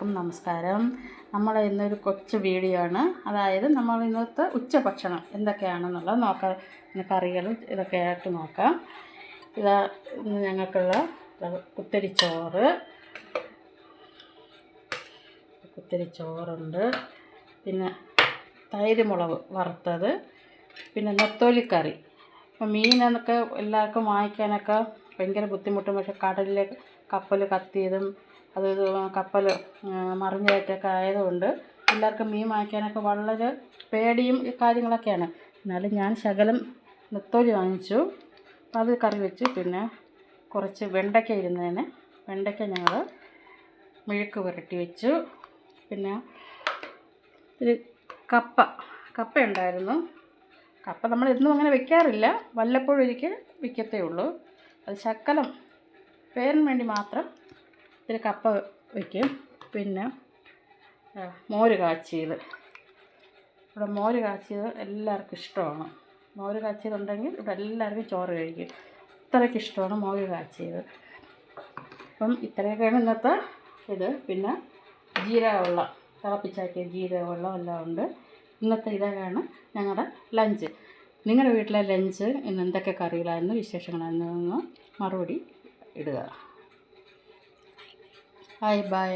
എല്ലാവർക്കും നമസ്കാരം. നമ്മൾ ഇന്നൊരു കൊച്ചു വീഡിയോ ആണ്. അതായത് നമ്മൾ ഇന്നത്തെ ഉച്ചഭക്ഷണം എന്തൊക്കെയാണെന്നുള്ളത് നോക്കാം. കറികൾ ഇതൊക്കെ ആയിട്ട് നോക്കാം. ഇതാ ഞങ്ങൾക്കുള്ള കുത്തരിച്ചോറ്. കുത്തരിച്ചോറുണ്ട്. പിന്നെ തൈര് മുളക് വറുത്തത്. പിന്നെ നെത്തോലിക്കറി. അപ്പം മീനൊക്കെ എല്ലാവർക്കും വാങ്ങിക്കാനൊക്കെ ഭയങ്കര ബുദ്ധിമുട്ടും. പക്ഷെ കടലിലെ കപ്പൽ കത്തിയതും അത് കപ്പൽ മറിഞ്ഞതായിട്ടൊക്കെ ആയതുകൊണ്ട് എല്ലാവർക്കും മീൻ വാങ്ങിക്കാനൊക്കെ വളരെ പേടിയും കാര്യങ്ങളൊക്കെയാണ്. എന്നാലും ഞാൻ ശകലം നെത്തോലി വാങ്ങിച്ചു. അത് കറി വെച്ചു. പിന്നെ കുറച്ച് വെണ്ടയ്ക്ക ഇരുന്നതിന്. വെണ്ടയ്ക്ക ഞങ്ങൾ മെഴുക്ക് പുരട്ടി വെച്ചു. പിന്നെ ഒരു കപ്പ കപ്പ ഉണ്ടായിരുന്നു കപ്പ നമ്മൾ എന്നും അങ്ങനെ വെക്കാറില്ല. വല്ലപ്പോഴും ഒരിക്കൽ വിൽക്കത്തേ ഉള്ളൂ. അത് ശക്കലം പേരിന് വേണ്ടി മാത്രം ഇത്തിരി കപ്പ വയ്ക്കും പിന്നെ മോര് കാച്ചിയത്. ഇവിടെ മോര് കാച്ചിയത് എല്ലാവർക്കും ഇഷ്ടമാണ്. മോര് കാച്ചിയതുണ്ടെങ്കിൽ ഇവിടെ എല്ലാവർക്കും ചോറ് കഴിക്കും. ഇത്രയ്ക്ക് ഇഷ്ടമാണ് മോര് കാച്ചിയത്. അപ്പം ഇത്രയൊക്കെയാണ് ഇന്നത്തെ ഇത്. പിന്നെ ജീരകവെള്ളം. തിളപ്പിച്ചാക്കിയ ജീരകവെള്ളം എല്ലാം ഉണ്ട്. ഇന്നത്തെ ഇതൊക്കെയാണ് ഞങ്ങളുടെ ലഞ്ച്. നിങ്ങളുടെ വീട്ടിലെ ലഞ്ച് ഇന്ന് എന്തൊക്കെ കറികളായിരുന്നു വിശേഷങ്ങളായിരുന്നു മറുപടി ഇടുക. Bye bye